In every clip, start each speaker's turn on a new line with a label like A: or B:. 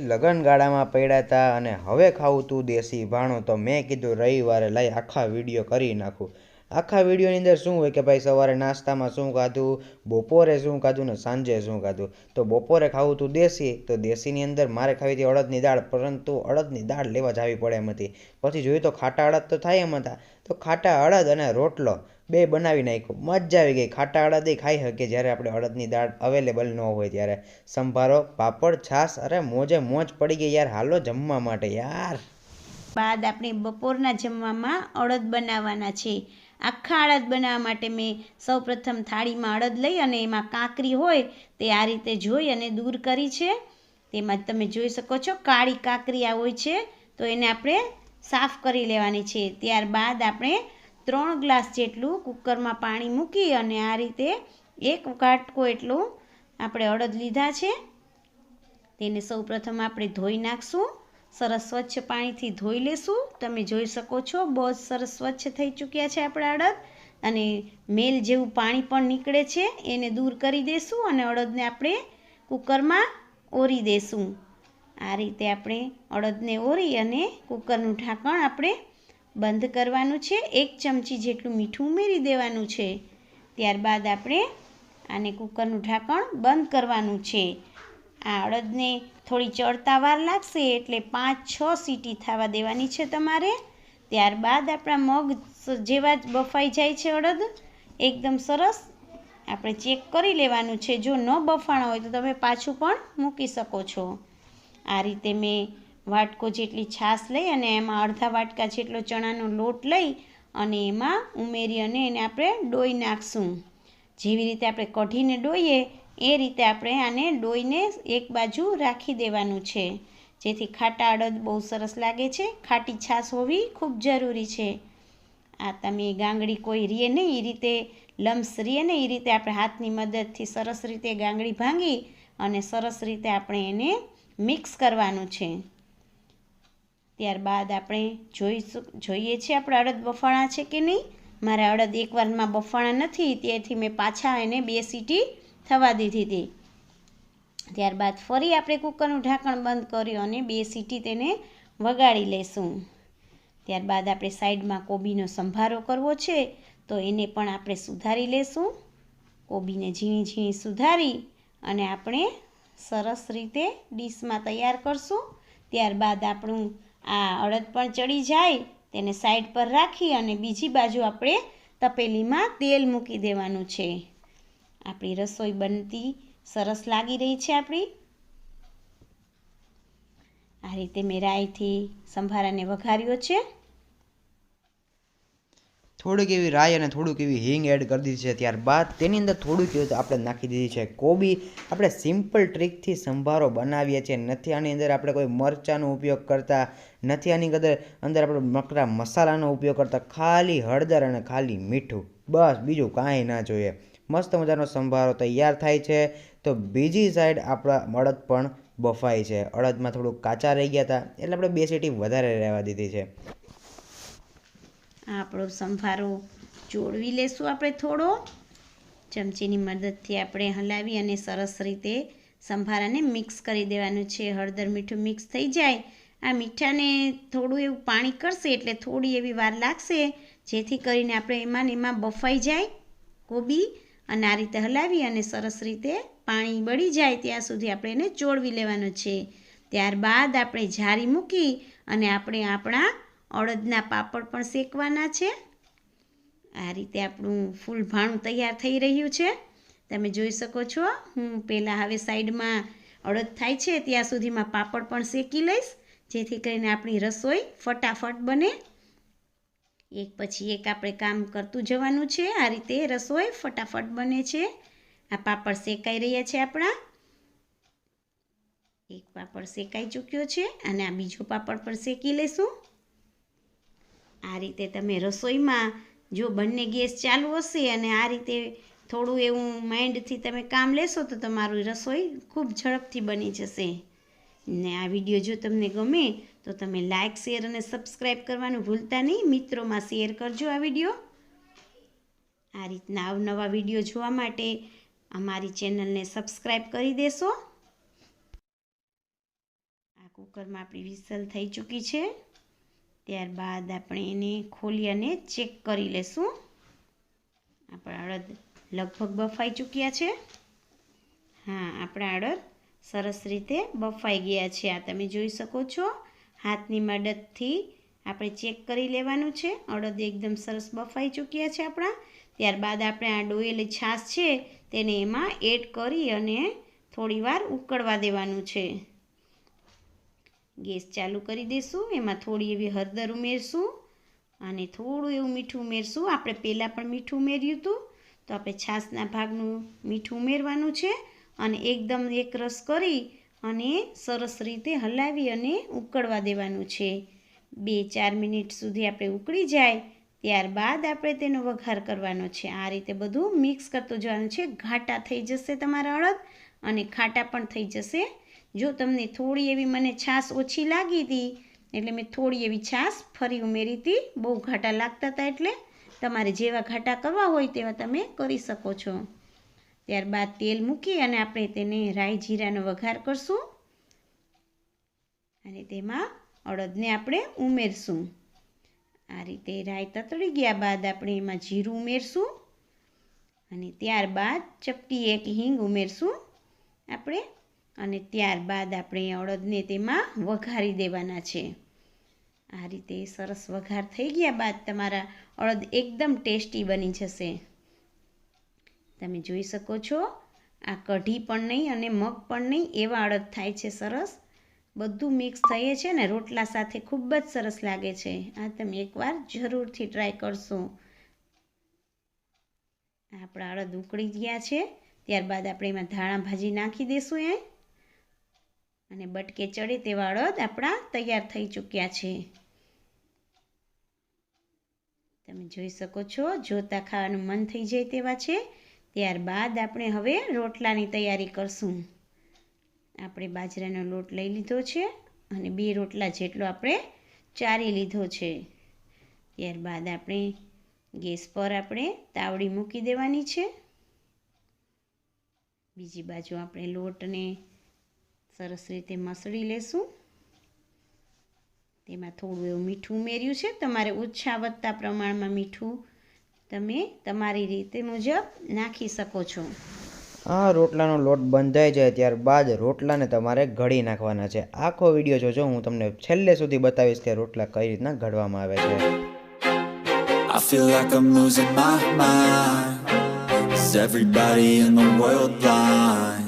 A: લગનગાળામાં પડ્યા હતા અને હવે ખાવું તું દેશી ભાણું, તો મેં કીધું રવિવારે લઈ આખા વીડિયો કરી નાખું. આખા વિડીયોની અંદર શું હોય કે ભાઈ સવારે નાસ્તામાં શું ખાધું, બપોરે શું ખાધું ને સાંજે શું ખાધું? તો બપોરે ખાવું તું દેશી, તો દેશીની અંદર મારે ખાવી હતી અડદની દાળ, પરંતુ અડદની દાળ લેવા જ આવી પડે એમ હતી. પછી જોયું તો ખાટા અડદ તો થાય એમ હતા. તો ખાટા અડદ અને રોટલો. બે બનાવી નાખ્યું. મજા આવી ગઈ. ખાટા અડદ ખાઈ શકીએ જ્યારે આપણે અડદની દાળ અવેલેબલ ન હોય ત્યારે. સંભારો, પાપડ, છાશ, અરે મોજે મોજ પડી ગઈ યાર. હાલો જમવા માટે યાર.
B: બાદ આપણે બપોરના જમવામાં અડદ બનાવવાના છે. આખા અડદ બનાવવા માટે મેં સૌપ્રથમ થાળીમાં અડદ લઈ અને એમાં કાંકરી હોય તે આ રીતે જોઈ અને દૂર કરી છે. તેમાં તમે જોઈ શકો છો કાળી કાંકરી આ હોય છે. તો એને આપણે સાફ કરી લેવાની છે. ત્યારબાદ આપણે ત્રણ ગ્લાસ જેટલું કુકરમાં પાણી મૂકી અને આ રીતે એક કાટકો એટલું આપણે અડદ લીધા છે. તેને સૌપ્રથમ આપણે ધોઈ નાખશું. સરસ સ્વચ્છ પાણીથી ધોઈ લેશું. તમે જોઈ શકો છો, બહુ જ સરસ સ્વચ્છ થઈ ચૂક્યા છે આપણા અડદ. અને મેલ જેવું પાણી પણ નીકળે છે. એને દૂર કરી દેશું અને અડદને આપણે કુકરમાં ઓરી દેશું. આ રીતે આપણે અડદને ઓરી અને કુકરનું ઢાંકણ આપણે બંધ કરવાનું છે. એક ચમચી જેટલું મીઠું ઉમેરી દેવાનું છે. ત્યારબાદ આપણે આને કુકરનું ઢાંકણ બંધ કરવાનું છે. આ અડદને થોડી ચડતા વાર લાગશે એટલે પાંચ, છ સીટી થવા દેવાની છે તમારે. ત્યારબાદ આપણા મગ જેવા જ બફાઈ જાય છે અડદ. એકદમ સરસ. આપણે ચેક કરી લેવાનું છે. જો ન બફાણો હોય તો તમે પાછું પણ મૂકી શકો છો. આ રીતે મેં વાટકો જેટલી છાશ લઈ અને એમાં અડધા વાટકા જેટલો ચણાનો લોટ લઈ અને એમાં ઉમેરી અને એને આપણે ડોઈ નાખશું. જેવી રીતે આપણે કઢીને ડોઈએ, એ રીતે આપણે આને ડોઈને એક બાજુ રાખી દેવાનું છે. જેથી ખાટા અડદ બહુ સરસ લાગે છે, ખાટી છાશ હોવી ખૂબ જરૂરી છે. આ તમે ગાંગડી કોઈ રીએ નહીં એ રીતે લમ્સ રીએ ને એ રીતે આપણે હાથની મદદથી સરસ રીતે ગાંગડી ભાંગી અને સરસ રીતે આપણે એને મિક્સ કરવાનું છે. ત્યારબાદ આપણે જોઈશું, જોઈએ છીએ આપણે અડદ બફાણા છે કે નહીં? મારા અડદ એકવારમાં બફાણા નથી, તેથી મેં પાછા એને બે સીટી થવા દીધી હતી. ત્યારબાદ ફરી આપણે કુકરનું ઢાંકણ બંધ કર્યું અને બે સીટી તેને વગાડી લેશું. ત્યારબાદ આપણે સાઈડમાં કોબીનો સંભારો કરવો છે, તો એને પણ આપણે સુધારી લેશું. કોબીને ઝીણી ઝીણી સુધારી અને આપણે સરસ રીતે ડીશમાં તૈયાર કરશું. ત્યારબાદ આપણું આ અડદ પણ ચડી જાય, તેને સાઈડ પર રાખી અને બીજી બાજુ આપણે તપેલીમાં તેલ મૂકી દેવાનું છે. આપણી રસોઈ બનતી સરસ લાગી રહી છે આપણી. આ રીતે મેં રાઈથી સંભારાને વઘાર્યો છે.
A: થોડીક એવી રાઈ અને થોડુંક એવી હિંગ એડ કરી દીધી છે. ત્યારબાદ તેની અંદર થોડુંક એવું આપણે નાખી દીધી છે. કોબી આપણે સિમ્પલ ટ્રીકથી સંભારો બનાવીએ છીએ. નથી આની અંદર આપણે કોઈ મરચાંનો ઉપયોગ કરતા, નથી આની અંદર અંદર આપણે મકરા મસાલાનો ઉપયોગ કરતા. ખાલી હળદર અને ખાલી મીઠું. બસ, બીજું કાંઈ ના જોઈએ. મસ્ત મજાનો સંભારો તૈયાર થાય છે. તો બીજી સાઈડ આપણા અડદ પણ બફાય છે. અડદમાં થોડુંક કાચા રહી ગયા હતા. એટલે આપણે બે સીટી વધારે રહેવા દીધી છે.
B: આપણો સંભારો ચોળવી લેશું આપણે થોડો. ચમચીની મદદથી આપણે હલાવી અને સરસ રીતે સંભારાને મિક્સ કરી દેવાનું છે. હળદર મીઠું મિક્સ થઈ જાય. આ મીઠાને થોડું એવું પાણી કરશે એટલે થોડી એવી વાર લાગશે, જેથી કરીને આપણે એમાં એમાં બફાઈ જાય કોબી અને આ રીતે હલાવી અને સરસ રીતે પાણી બળી જાય ત્યાં સુધી આપણે એને ચોળવી લેવાનું છે. ત્યારબાદ આપણે જારી મૂકી અને આપણે આપણા અડદના પાપડ પણ શેકવાના છે. આ રીતે આપણું ફૂલ ભાણું તૈયાર થઈ રહ્યું છે. તમે જોઈ શકો છો, હું પહેલાં હવે સાઈડમાં અડદ થાય છે, ત્યાં સુધીમાં પાપડ પણ શેકી લઈશ, જેથી કરીને આપણી રસોઈ ફટાફટ બને. એક પછી એક આપણે કામ કરતું જવાનું છે, આ રીતે રસોઈ ફટાફટ બને છે. આ પાપડ શેકાઈ રહ્યા છે આપણા. એક પાપડ શેકાઈ ચૂક્યો છે, અને આ બીજો પાપડ પણ શેકી લઈશું. આ રીતે તમે રસોઈમાં જો બંને ગેસ ચાલુ હશે અને આ રીતે થોડું એવું માઇન્ડથી તમે કામ લેશો તો તમારું રસોઈ ખૂબ ઝડપથી બની જશે. ને આ વીડિયો જો તમને ગમે તો તમે લાઇક શેર અને સબસ્ક્રાઈબ કરવાનું ભૂલતા નહીં. મિત્રોમાં શેર કરજો આ વીડિયો. આ રીતના અવનવા વીડિયો જોવા માટે અમારી ચેનલને સબસ્ક્રાઈબ કરી દેશો. આ કુકરમાં આપણી વિસલ થઈ ચૂકી છે. ત્યારબાદ આપણે એને ખોલી અને ચેક કરી લેશું. આપણા અડદ લગભગ બફાઈ ચૂક્યા છે. હા, આપણા અડદ સરસ રીતે બફાઈ ગયા છે. આ તમે જોઈ શકો છો. હાથની મદદથી આપણે ચેક કરી લેવાનું છે. અડદ એકદમ સરસ બફાઈ ચૂક્યા છે આપણા. ત્યારબાદ આપણે આ ડોયેલી છાશ છે તેને એમાં એડ કરી અને થોડીવાર ઉકળવા દેવાનું છે. ગેસ ચાલુ કરી દઈશું એમાં થોડી એવી હળદર ઉમેરશું અને થોડું એવું મીઠું ઉમેરશું. આપણે પહેલાં પણ મીઠું ઉમેર્યું હતું, તો આપણે છાશના ભાગનું મીઠું ઉમેરવાનું છે અને એકદમ એક રસ કરી અને સરસ રીતે હલાવી અને ઉકળવા દેવાનું છે. બે ચાર મિનિટ સુધી આપણે ઉકળી જાય, ત્યારબાદ આપણે તેનો વઘાર કરવાનો છે. આ રીતે બધું મિક્સ કરતું જવાનું છે. ઘાટા થઈ જશે તમારા અડદ અને ખાટા પણ થઈ જશે. જો તમને થોડી એવી મને છાશ ઓછી લાગી હતી, એટલે મેં થોડી એવી છાશ ફરી ઉમેરી હતી. બહુ ઘાટા લાગતા હતા એટલે તમારે જેવા ઘાટા કરવા હોય તેવા તમે કરી શકો છો. ત્યારબાદ તેલ મૂકી અને આપણે તેને રાઈ જીરાનો વઘાર કરશું. અને તેમાં અડદને આપણે ઉમેરશું. આ રીતે રાઈ તતડી ગયા બાદ આપણે એમાં જીરું ઉમેરશું. અને ત્યારબાદ ચપટી એક હિંગ ઉમેરશું. આપણે અને ત્યારબાદ આપણે અડદને તેમાં વઘારી દેવાના છે. આ રીતે સરસ વઘાર થઈ ગયા બાદ તમારા અડદ એકદમ ટેસ્ટી બની જશે. તમે જોઈ શકો છો, આ કઢી પણ નહીં અને મગ પણ નહીં, એવા અડદ થાય છે સરસ. બધું મિક્સ થઈએ છે ને રોટલા સાથે ખૂબ જ સરસ લાગે છે. આ તમે એકવાર જરૂરથી ટ્રાય કરશો. આપણા અડદ ઉકળી ગયા છે. ત્યારબાદ આપણે એમાં ધાણા ભાજી નાખી દઈશું એ અને બટકે ચડે તેવા અડદ આપણા તૈયાર થઈ ચૂક્યા છે. તમે જોઈ શકો છો, જોતા ખાવાનું મન થઈ જાય તેવા છે. ત્યારબાદ આપણે હવે રોટલાની તૈયારી કરશું. આપણે બાજરાનો લોટ લઈ લીધો છે અને બે રોટલા જેટલો આપણે ચારી લીધો છે. ત્યારબાદ આપણે ગેસ પર આપણે તાવડી મૂકી દેવાની છે. બીજી બાજુ આપણે લોટને સરસ રીતે મસળી લેશું. તેમાં થોડું એવું મીઠું ઉમેર્યું છે. તમારે ઓછા વધતા પ્રમાણમાં મીઠું તમે તમારી રીતે મુજબ નાખી શકો છો.
A: આ રોટલાનો લોટ બંધાઈ જાય ત્યારબાદ રોટલાને તમારે ઘડી નાખવાના છે. આખો વીડિયો જોજો. હું તમને છેલ્લે સુધી બતાવીશ કે રોટલા કઈ રીતના ઘડવામાં આવે છે.
C: I feel like I'm losing my mind. Is everybody in the world blind?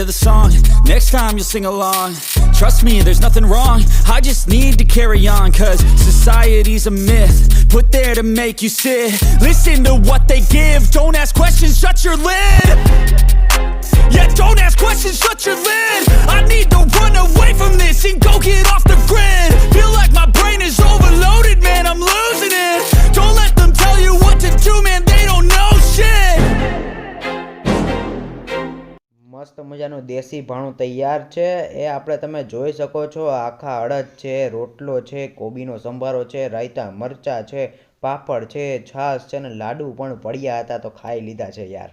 D: of the song. Next time you'll sing along. Trust me, there's nothing wrong. I just need to carry on, cause society's a myth. Put there to make you sit. Listen to what they give. Don't ask questions, shut your lid. Yeah, don't ask questions, shut your lid. I need to run away from this and go get off the grid. Feel like my brain is overloaded, man, I'm losing it. Don't let them tell you what to do, man, they
A: મસ્ત મજાનું દેશી ભાણું તૈયાર છે. એ આપણે તમે જોઈ શકો છો, આખા અડદ છે, રોટલો છે, કોબીનો સંભારો છે, રાયતા મરચાં છે, પાપડ છે, છાશ છે ને લાડુ પણ પડ્યા હતા તો ખાઈ લીધા છે યાર.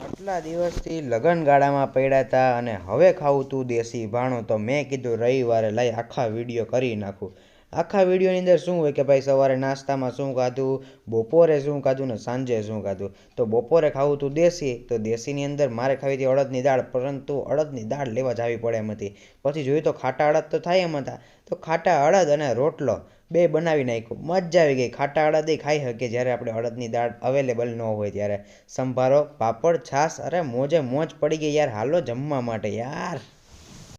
A: આટલા દિવસથી લગનગાળામાં પડ્યા હતા અને હવે ખાવું તું દેશી ભાણું તો મેં કીધું રવિવારે લઈ આખા વીડિયો કરી નાખું. આખા વિડીયોની અંદર શું હોય કે ભાઈ સવારે નાસ્તામાં શું ખાધું, બપોરે શું ખાધું ને સાંજે શું ખાધું? તો બપોરે ખાવું તું દેશી, તો દેશીની અંદર મારે ખાવી હતી અડદની દાળ, પરંતુ અડદની દાળ લેવા જવી પડે એમ હતી. પછી જોયું તો ખાટા અડદ તો થાય એમ હતા. તો ખાટા અડદ અને રોટલો બે બનાવી નાખ્યું. મજા આવી ગઈ. ખાટા અડદ ખાઈ શકીએ જ્યારે આપણે અડદની દાળ અવેલેબલ ન હોય ત્યારે. સંભારો, પાપડ, છાશ, અરે મોજે મોજ પડી ગઈ યાર. હાલો જમવા માટે યાર.